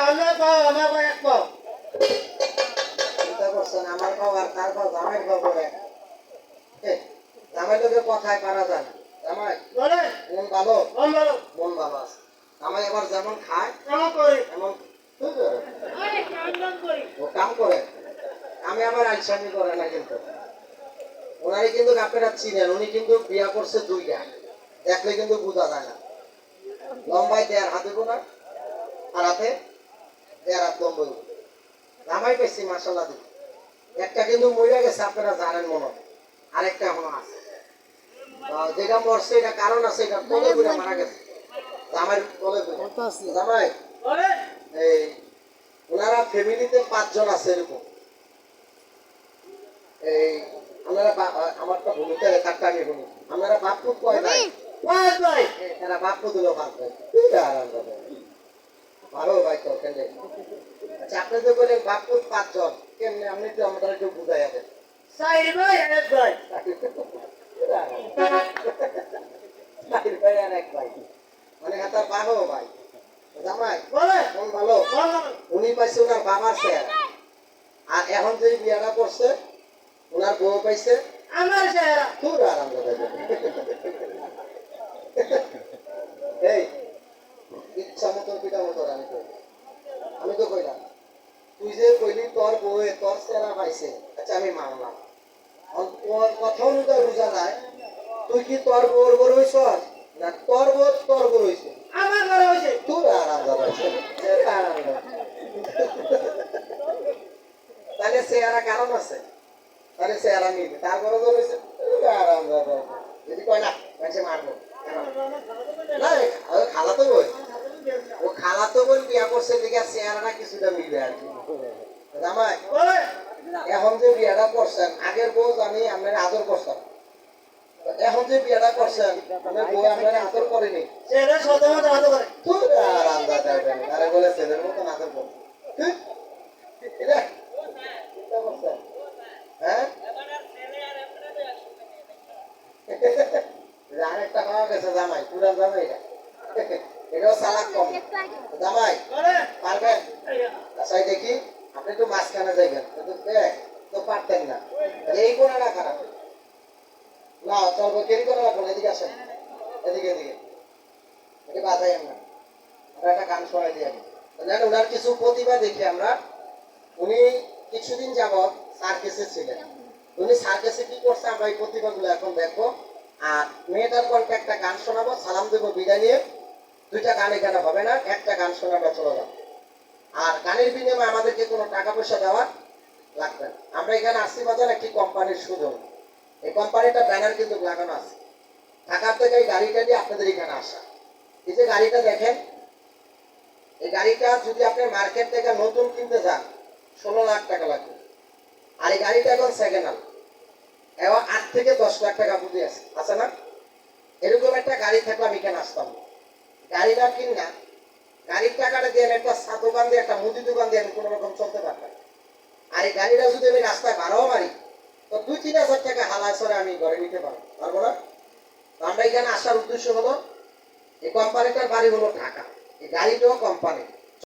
আমার পাও আমার পাও এক পাও চিন্তা করছেন আমার খাও আর তার খাও জামাই খাও জামাই লোকের কথায় পারা যায় না। জামাই মন ভালো? মন ভালো। আছে। জামাই এবার যেমন খায় এমন আরে কাম দাম করি। ও কাম করে। আমি আমার আইসামি করে না কিন্তু। ওনারই কিন্তু আপনারা চিনেন উনি কিন্তু বিয়া করছে দুইটা। দেখলে কিন্তু বোঝা যায় না। লম্বাই দেয়ার হাতে গোনা আর হাতে দেয়ার হাত জামাই পেয়েছি মাসাল্লাহ একটা কিন্তু মরে গেছে আপনারা জানেন মনে হয়। আরেকটা এখনও আছে। যেটা মরছে এটা কারণ আছে এটা ঘুরে মারা গেছে। জামাই ঘুরে। জামাই এই ওনারা ফ্যামিলিতে পাঁচজন আছে এরকম। এই আপনারা আমারটা ভূমিকা রেখারটা আমি বলি আপনারা বাপু কয় ভাই? পাঁচ ভাই এরা বাপু দিল পাঁচ ভাই আরাম করে ভালো ভাই তো কেন আচ্ছা আপনি তো বলেন বাপু পাঁচজন। কেমনে? আপনি তো আমাদের একটু বুঝাই আছেন চার ভাই আর এক ভাই। ভাই আর এক ভাই। মানে হাতার বারো ভাই। জামাই? বলে ভালো? উনি পাইছে ওনার বাবার চেহারা আর এখন যে বিয়াটা করছে ওনার বউ পাইছে? আমার চেহারা আরাম করে এই ইচ্ছা মতো পিঠা মতো আমি কই আমি তো কইলাম তুই যে কইলি তোর বউয়ে তোর চেহারা পাইছে। আচ্ছা আমি মানলাম। তোর কথা অনুযায়ী বোঝা যায় তুই কি তোর বউর বড় হইছ? না তোর বউ তোর বড় হইছে। আমার ঘরে হয়েছে তোর আরাম দাদা তাহলে চেহারা কারণ আছে। তাহলে চেহারা মিলবে। তারপরে তো রয়েছে আরাম দাদা যদি কয় না মানুষে মারবো? না ও খালাতো বই ও খালাতো বোন বিয়া করছে দিকে চেহারাটা কিছুটা মিলবে আর কি। জামাই এখন যে বিয়াটা করছেন আগের বউ জানি আপনার আদর করছেন এখন যে বিয়াটা করছেন আপনার বউ আপনার আদর করেনি। আর আরে বলে ছেলের মতন আদর হ্যাঁ? আরেকটা পাওয়া গেছে জামাই পুরা জামাই এটাও সালাক কম। জামাই পারবেন? আচ্ছা দেখি। আপনি তো মাঝখানে যাইবেন কিন্তু দেখ তো পারতেন না। এই কোনাটা খারাপ। না চল কেরি করে রাখুন এদিকে আসেন। এদিকে এদিকে। বাধাই না আমরা একটা গান শোনাই দিয়ে জানেন ওনার কিছু প্রতিভা দেখি আমরা। উনি কিছুদিন যাবৎ সার্কেসে ছিলেন। উনি সার্কেসে কি করছে আমরা এই প্রতিভাগুলো এখন দেখব। আর মেয়েটার গল্পে একটা গান শোনাবো, সালাম দেবো, বিদায় নিয়ে। দুইটা গান এখানে হবে না, একটা গান শোনা আমরা চলে যাব আর গানের বিনিময়ে আমাদেরকে কোনো টাকা পয়সা দেওয়া লাগবে না। আমরা এখানে আসছি বাজার একটি কোম্পানির সুযোগ। এই কোম্পানিটা ব্যানার কিন্তু লাগানো আছে। ঢাকার থেকে এই গাড়িটা দিয়ে আপনাদের এখানে আসা। এই যে গাড়িটা দেখেন, এই গাড়িটা যদি আপনি মার্কেট থেকে নতুন কিনতে যান, ষোলো লাখ টাকা লাগবে। আর এই গাড়িটা এখন সেকেন্ড হ্যান্ড এবং আট থেকে দশ লাখ টাকা পুঁজি আছে। আছে না? এরকম একটা গাড়ি থাকলে আমি এখানে আসতাম। গাড়িটা কিন না গাড়ির টাকাটা দিয়ে আমি একটা চা দোকান দিয়ে, একটা মুদি দোকান দিয়ে আমি কোনো রকম চলতে পারতাম আর এই গাড়িটা যদি আমি রাস্তায় ভাড়াও মারি, তো দুই তিন হাজার টাকা হালায় সরে আমি ঘরে নিতে পারব। পারব না? আমরা এখানে আসার উদ্দেশ্য হলো, এই কোম্পানিটার বাড়ি হলো ঢাকা। এই গাড়িটাও কোম্পানি